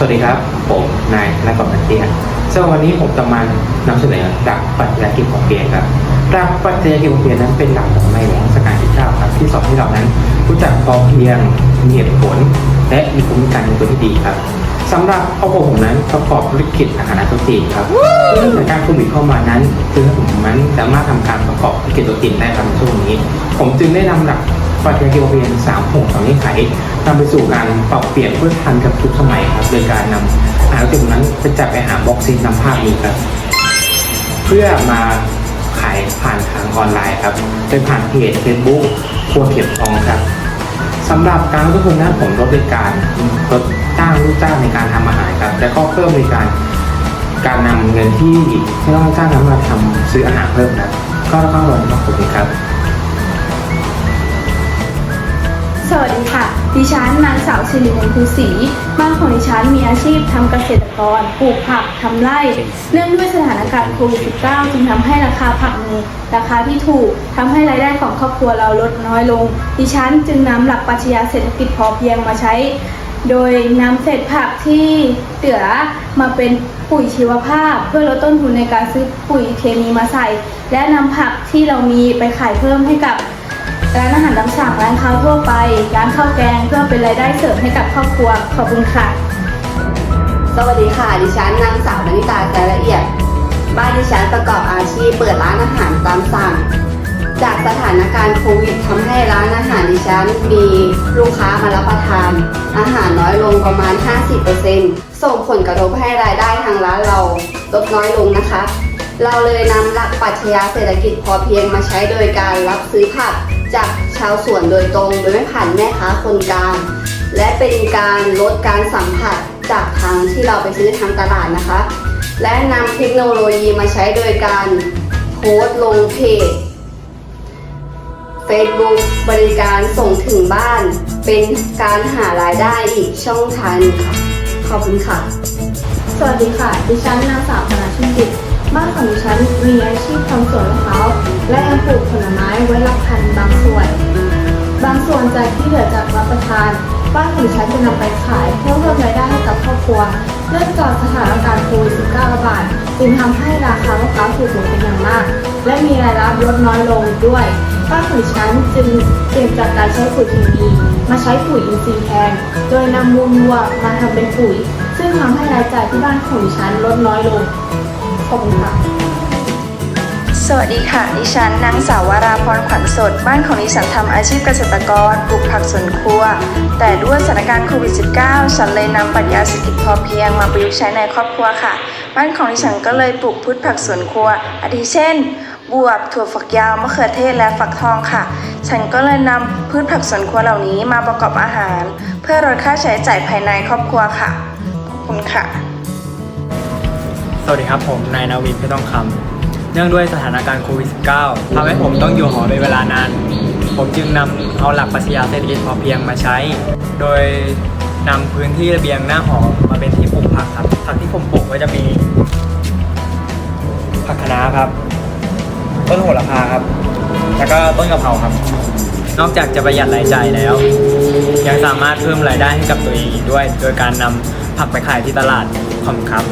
สวัสดีครับ ผมนายธนกรพันเตียซึ่งวันนี้ผมจะมานำเสนอหลักปรัชญากิจของเพียรครับหลักปรัชญากิจของเพียรนั้นเป็นหลักของในหลวงรัชกาลที่เก้าครับที่สอนให้เรานั้น รู้จักพอเพียงมีเหตุผล และมีภูมิการเป็นตัวที่ดีครับสำหรับครอบครัวผมนั้นประกอบธุรกิจอาหารตัวจีนครับเรื่องจากการโควิดเข้ามานั้นจึงให้ผมนั้นสามารถทำการประกอบธุรกิจตัวจีนได้ครับในช่วงนี้ ผมจึงได้นำหลัก ปรัชญาเกี่ยวกับเรียนสามห่วงสองนิสัยนำไปสู่การปรับเปลี่ยนเพื่อทันกับทุกสมัยครับโดยการนำอาหารจุดนั้นไปจับไปหาบ็อกซินนำภาพนี้ครับ เพื่อมาขายผ่านทางออนไลน์ครับโดยผ่านเพจ Facebook ครัวเข็มทองครับสำหรับการลดทุนนั้นผมลดในการลดจ้างลูกจ้างในการทำอาหารครับและก็เพิ่มในการการนำเงินที่ไม่ต้องจ้างนั้นมาทำซื้ออาหารเพิ่มครับก็แล้วก็ลดมากกว่านี้ครับ สวัสดีค่ะ ดิฉันนางสาวสิริมนต์ภูศรีบ้านของดิฉันมีอาชีพทำเกษตรกร ปลูกผักทำไร่ เนื่องด้วยสถานการณ์โควิด -19 จึงทำให้ราคาผักมีราคาที่ถูกทำให้รายได้ของครอบครัวเราลดน้อยลง ดิฉันจึงนำหลักปรัชญาเศรษฐกิจพอเพียงมาใช้ โดยนำเศษผักที่เหลือมาเป็นปุ๋ยชีวภาพ เพื่อลดต้นทุนในการซื้อปุ๋ยเคมีมาใส่ และนำผักที่เรามีไปขายเพิ่มให้กับ ร้านอาหารตามสั่งร้านค้าทั่วไป ร้านข้าวแกงเพื่อเป็นรายได้เสริมให้กับครอบครัวขอบคุณค่ะ สวัสดีค่ะ ดิฉันนางสาวมณิตาใจละเอียด บ้านดิฉันประกอบอาชีพเปิดร้านอาหารตามสั่ง จากสถานการณ์โควิดทำให้ร้านอาหารดิฉันมีลูกค้ามารับประทาน อาหารน้อยลงประมาณ 50%ส่งผลกระทบให้รายได้ทางร้านเราลดน้อยลงนะคะ เราเลยนำหลักปรัชญาเศรษฐกิจพอเพียงมาใช้โดยการรับซื้อผักจากชาวสวนโดยตรงโดยไม่ผ่านแม่ค้าคนกลางและเป็นการลดการสัมผัสจากทางที่เราไปซื้อทางตลาดนะคะ และนำเทคโนโลยีมาใช้โดยการโพสต์ลงเพจ Facebook บริการส่งถึงบ้าน เป็นการหารายได้อีกช่องทางหนึงค่ะ ขอบคุณค่ะ สวัสดีค่ะ ดิฉันนางสาวธนาชินจิต บ้านของดิฉันมีอาชีพทำสวนมะพร้าวและยังปลูกผลไม้ไว้รับพันบางส่วน บางส่วนจากที่เหลือจากรับประทาน บ้านของดิฉันจะนำไปขายเพื่อเพิ่มรายได้ให้กับครอบครัวเนื่องจากสถานการณ์โควิด -19 ระบาดจึงทำให้ราคามะพร้าวถูกลงเป็นอย่างมาก และมีรายรับลดน้อยลงด้วยบ้านของฉันจึงเปลี่ยนจากการใช้ปุ๋ยเคมีมาใช้ปุ๋ยอินทรีย์แทน โดยนำมูลวัวมาทำเป็นปุ๋ย ซึ่งทำให้รายจ่ายที่บ้านของฉันลดน้อยลง ขอบคุณค่ะ สวัสดีค่ะ ดิฉันนางสาววราพรขวัญสด บ้านของดิฉันทำอาชีพเกษตรกรปลูกผักสวนครัว แต่ด้วยสถานการณ์โควิด -19 ฉันเลยนำปรัชญาเศรษฐกิจพอเพียงมาประยุกต์ใช้ในครอบครัวค่ะ บ้านของดิฉันก็เลยปลูกพืชผักสวนครัว อาทิเช่นบวบถั่วฝักยาวมะเขือเทศและฝักทองค่ะ ฉันก็เลยนำพืชผักสวนครัวเหล่านี้มาประกอบอาหาร เพื่อลดค่าใช้จ่ายภายในครอบครัวค่ะขอบคุณค่ะ สวัสดีครับผมนายนาวินเพชรทองคำเนื่องด้วยสถานการณ์โควิด -19 ทำให้ผมต้องอยู่หอเป็นเวลานาน ผมจึงนำเอาหลักปรัชญาเศรษฐกิจพอเพียงมาใช้ โดยนำพื้นที่ระเบียงหน้าหอมาเป็นที่ปลูกผักครับ ผักที่ผมปลูกก็จะมีผักคะน้าครับ ต้นโหระพาครับ แล้วก็ต้นกะเพราครับ นอกจากจะประหยัดรายจ่ายแล้ว ยังสามารถเพิ่มรายได้ให้กับตัวเองอีกด้วย โดยการนำผักไปขายที่ตลาดขอบคุณครับ